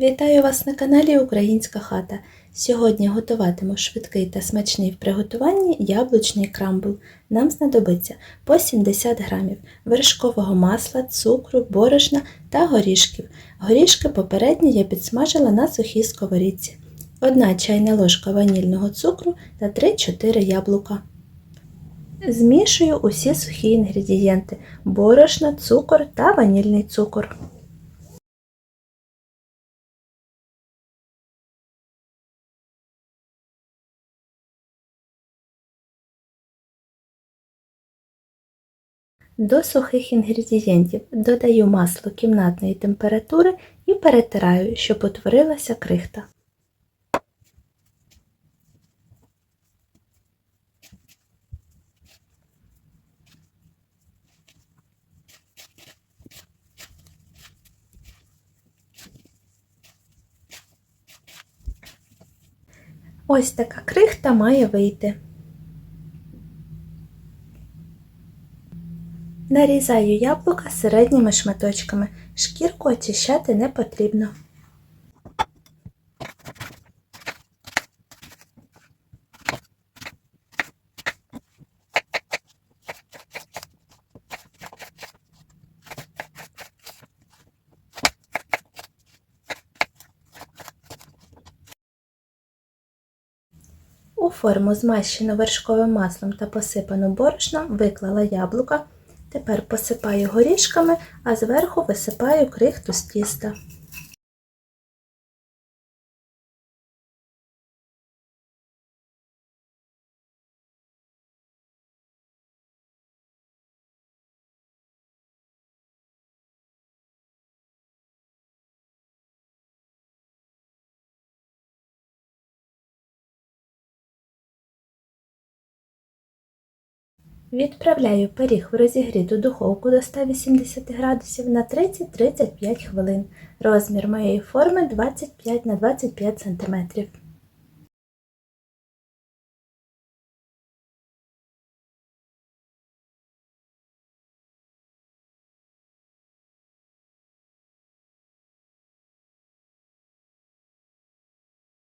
Вітаю вас на каналі Українська хата. Сьогодні готуватиму швидкий та смачний в приготуванні яблучний крамбл. Нам знадобиться по 70 г вершкового масла, цукру, борошна та горішків. Горішки попередньо я підсмажила на сухій сковорідці. 1 чайна ложка ванільного цукру та 3-4 яблука. Змішую усі сухі інгредієнти борошно, цукор та ванільний цукор. До сухих інгредієнтів додаю масло кімнатної температури і перетираю, щоб утворилася крихта. Ось така крихта має вийти. Нарізаю яблука середніми шматочками, шкірку очищати не потрібно. У форму змащену вершковим маслом та посипану борошном виклала яблука. Тепер посипаю горішками, а зверху висипаю крихту з тіста. Відправляю пиріг в розігріту духовку до 180 градусів на 30-35 хвилин. Розмір моєї форми 25 на 25 см.